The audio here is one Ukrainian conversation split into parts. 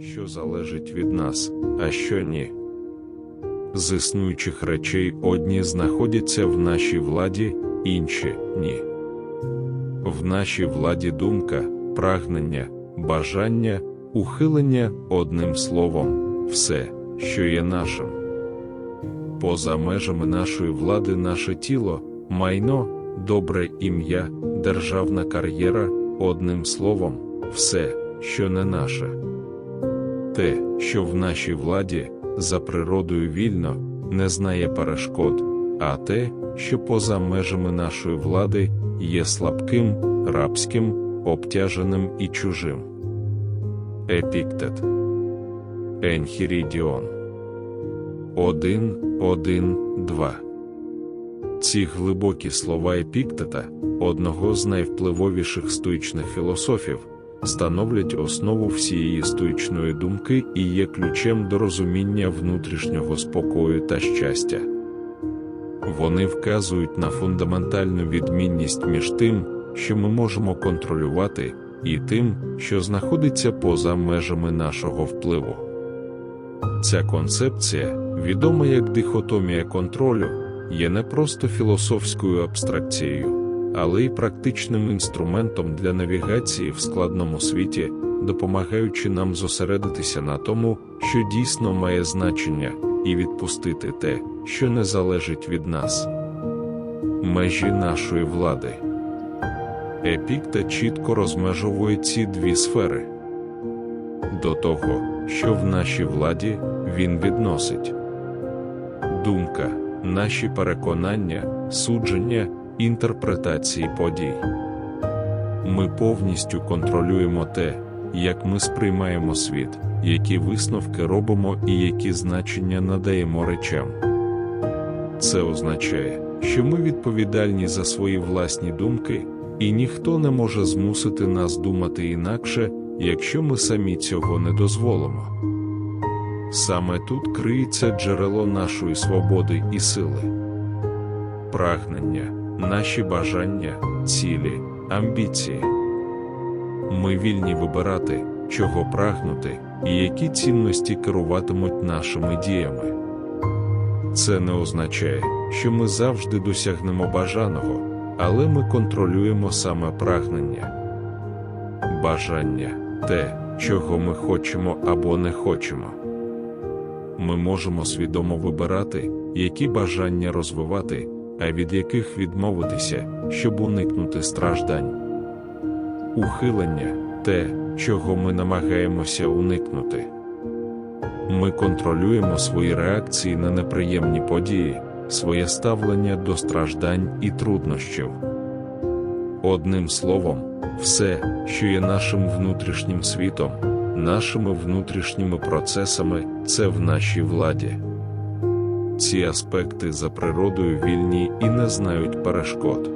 що залежить від нас, а що ні. З існуючих речей одні знаходяться в нашій владі, інші ні. В нашій владі думка, прагнення, бажання, ухилення одним словом, все, що є нашим. Поза межами нашої влади наше тіло, майно, добре ім'я, державна кар'єра, одним словом, все, що не наше. Те, що в нашій владі, за природою вільно, не знає перешкод, а те, що поза межами нашої влади, є слабким, рабським, обтяженим і чужим. Епіктет. Енхірідіон. 1, 1, 2 Ці глибокі слова Епіктета, одного з найвпливовіших стоїчних філософів, становлять основу всієї стоїчної думки і є ключем до розуміння внутрішнього спокою та щастя. Вони вказують на фундаментальну відмінність між тим, що ми можемо контролювати, і тим, що знаходиться поза межами нашого впливу. Ця концепція, відома як дихотомія контролю, є не просто філософською абстракцією, але й практичним інструментом для навігації в складному світі, допомагаючи нам зосередитися на тому, що дійсно має значення, і відпустити те, що не залежить від нас. Межі нашої влади. Епікта чітко розмежовує ці дві сфери. До того, що в нашій владі він відносить думка, наші переконання, судження, інтерпретації подій. Ми повністю контролюємо те, як ми сприймаємо світ, які висновки робимо і які значення надаємо речам. Це означає, що ми відповідальні за свої власні думки, і ніхто не може змусити нас думати інакше, якщо ми самі цього не дозволимо. Саме тут криється джерело нашої свободи і сили. Прагнення, наші бажання, цілі, амбіції. Ми вільні вибирати, чого прагнути, і які цінності керуватимуть нашими діями. Це не означає, що ми завжди досягнемо бажаного, але ми контролюємо саме прагнення. Бажання те, чого ми хочемо або не хочемо. Ми можемо свідомо вибирати, які бажання розвивати, а від яких відмовитися, щоб уникнути страждань. Ухилення те, чого ми намагаємося уникнути. Ми контролюємо свої реакції на неприємні події, своє ставлення до страждань і труднощів. Одним словом, все, що є нашим внутрішнім світом, нашими внутрішніми процесами, це в нашій владі. Ці аспекти за природою вільні і не знають перешкод.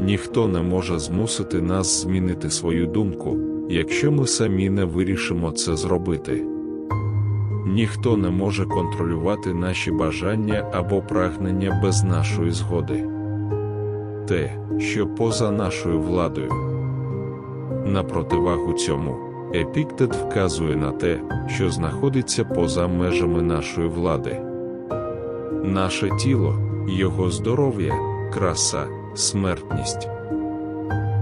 Ніхто не може змусити нас змінити свою думку, якщо ми самі не вирішимо це зробити. Ніхто не може контролювати наші бажання або прагнення без нашої згоди. Те, що поза нашою владою. На противагу цьому, Епіктет вказує на те, що знаходиться поза межами нашої влади. Наше тіло, його здоров'я, краса, смертність.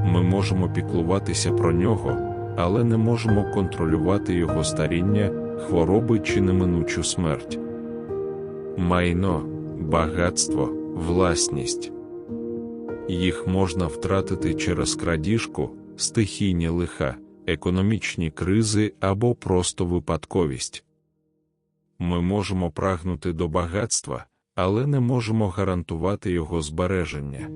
Ми можемо піклуватися про нього, але не можемо контролювати його старіння, хвороби чи неминучу смерть. Майно, багатство, власність. Їх можна втратити через крадіжку, стихійні лиха, економічні кризи або просто випадковість. Ми можемо прагнути до багатства, але не можемо гарантувати його збереження.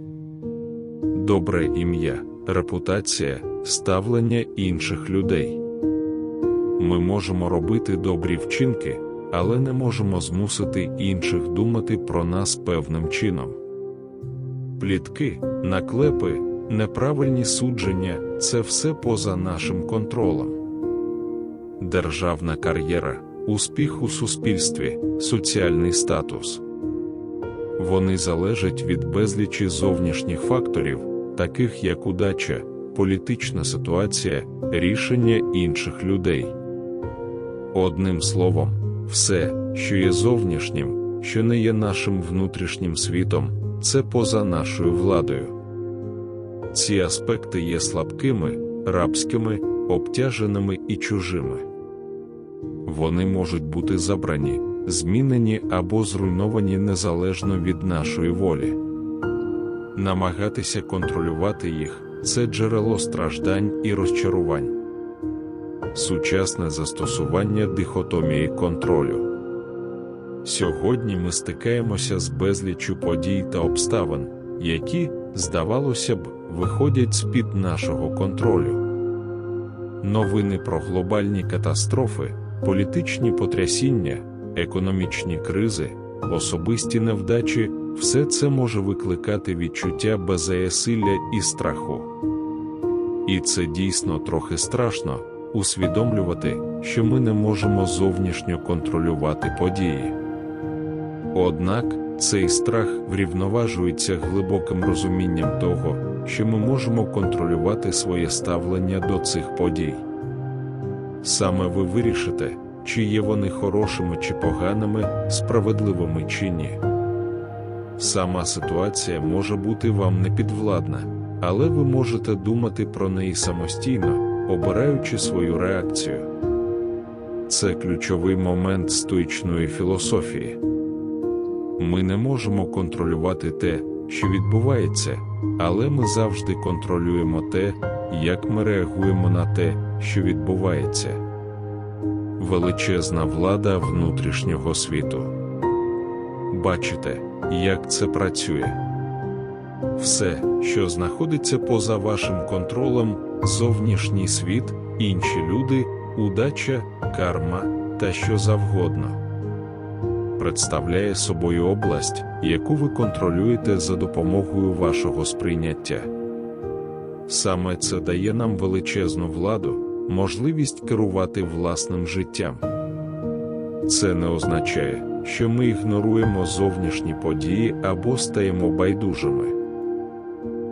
Добре ім'я, репутація, ставлення інших людей. Ми можемо робити добрі вчинки, але не можемо змусити інших думати про нас певним чином. Плітки, наклепи, неправильні судження це все поза нашим контролем. Державна кар'єра, успіх у суспільстві, соціальний статус. Вони залежать від безлічі зовнішніх факторів, таких як удача, політична ситуація, рішення інших людей. Одним словом, все, що є зовнішнім, що не є нашим внутрішнім світом, це поза нашою владою. Ці аспекти є слабкими, рабськими, обтяженими і чужими. Вони можуть бути забрані, змінені або зруйновані незалежно від нашої волі. Намагатися контролювати їх це джерело страждань і розчарувань. Сучасне застосування дихотомії контролю. Сьогодні ми стикаємося з безліччю подій та обставин, які, здавалося б, виходять з-під нашого контролю. Новини про глобальні катастрофи, політичні потрясіння, економічні кризи, особисті невдачі все це може викликати відчуття беззаясилля і страху. І це дійсно трохи страшно усвідомлювати, що ми не можемо зовнішньо контролювати події. Однак цей страх врівноважується глибоким розумінням того, що ми можемо контролювати своє ставлення до цих подій. Саме ви вирішите, чи є вони хорошими чи поганими, справедливими чи ні. Сама ситуація може бути вам непідвладна, але ви можете думати про неї самостійно, обираючи свою реакцію. Це ключовий момент стоїчної філософії. Ми не можемо контролювати те, що відбувається, але ми завжди контролюємо те, як ми реагуємо на те, що відбувається. Величезна влада внутрішнього світу. Бачите, як це працює. Все, що знаходиться поза вашим контролем, зовнішній світ, інші люди, удача, карма та що завгодно, представляє собою область, яку ви контролюєте за допомогою вашого сприйняття. Саме це дає нам величезну владу, можливість керувати власним життям. Це не означає, що ми ігноруємо зовнішні події або стаємо байдужими.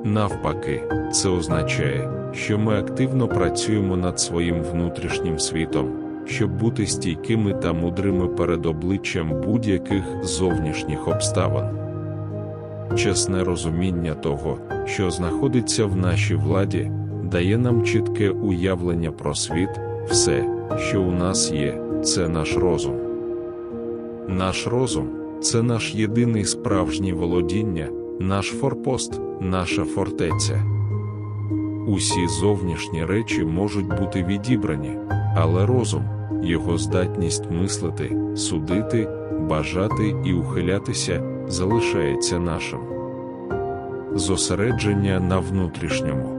Навпаки, це означає, що ми активно працюємо над своїм внутрішнім світом, щоб бути стійкими та мудрими перед обличчям будь-яких зовнішніх обставин. Чесне розуміння того, що знаходиться в нашій владі, дає нам чітке уявлення про світ, все, що у нас є, це наш розум. Наш розум це наш єдиний справжній володіння, наш форпост, наша фортеця. Усі зовнішні речі можуть бути відібрані, але розум, його здатність мислити, судити, бажати і ухилятися залишається нашим. Зосередження на внутрішньому.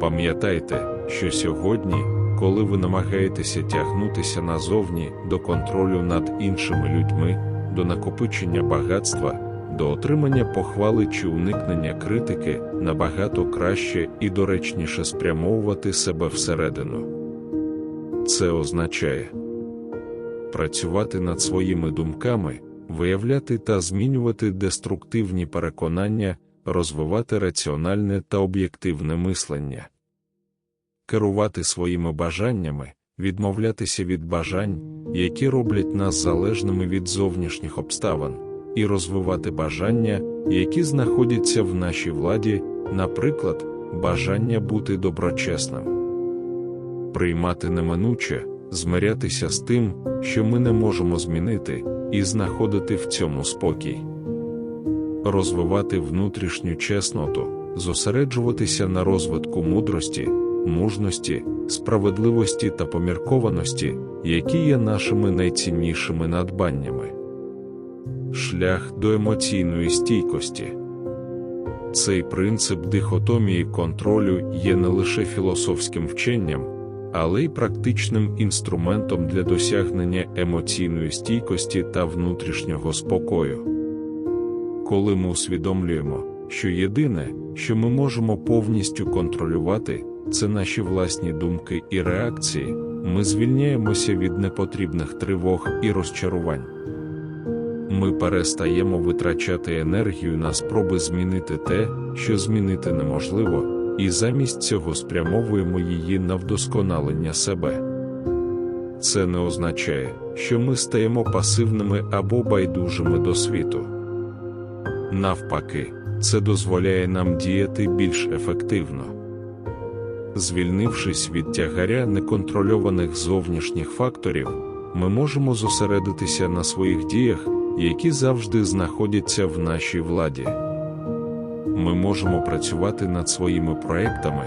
Пам'ятайте, що сьогодні, коли ви намагаєтеся тягнутися назовні до контролю над іншими людьми, до накопичення багатства, до отримання похвали чи уникнення критики, набагато краще і доречніше спрямовувати себе всередину. Це означає працювати над своїми думками, виявляти та змінювати деструктивні переконання, розвивати раціональне та об'єктивне мислення, керувати своїми бажаннями, відмовлятися від бажань, які роблять нас залежними від зовнішніх обставин, і розвивати бажання, які знаходяться в нашій владі, наприклад, бажання бути доброчесним, приймати неминуче, змирятися з тим, що ми не можемо змінити, і знаходити в цьому спокій, розвивати внутрішню чесноту, зосереджуватися на розвитку мудрості, мужності, справедливості та поміркованості, які є нашими найціннішими надбаннями. Шлях до емоційної стійкості. Цей принцип дихотомії контролю є не лише філософським вченням, але й практичним інструментом для досягнення емоційної стійкості та внутрішнього спокою. Коли ми усвідомлюємо, що єдине, що ми можемо повністю контролювати, це наші власні думки і реакції, ми звільняємося від непотрібних тривог і розчарувань. Ми перестаємо витрачати енергію на спроби змінити те, що змінити неможливо, і замість цього спрямовуємо її на вдосконалення себе. це не означає, що ми стаємо пасивними або байдужими до світу. Навпаки, це дозволяє нам діяти більш ефективно. Звільнившись від тягаря неконтрольованих зовнішніх факторів, ми можемо зосередитися на своїх діях, які завжди знаходяться в нашій владі. Ми можемо працювати над своїми проектами,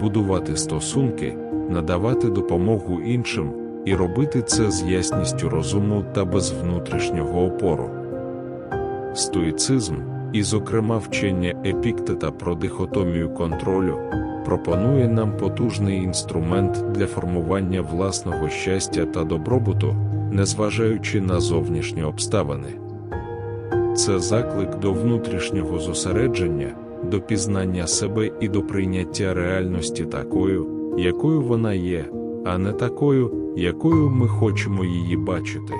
будувати стосунки, надавати допомогу іншим і робити це з ясністю розуму та без внутрішнього опору. Стоїцизм, і, зокрема, вчення епіктета про дихотомію контролю, пропонує нам потужний інструмент для формування власного щастя та добробуту, незважаючи на зовнішні обставини. Це заклик до внутрішнього зосередження, до пізнання себе і до прийняття реальності такою, якою вона є, а не такою, якою ми хочемо її бачити.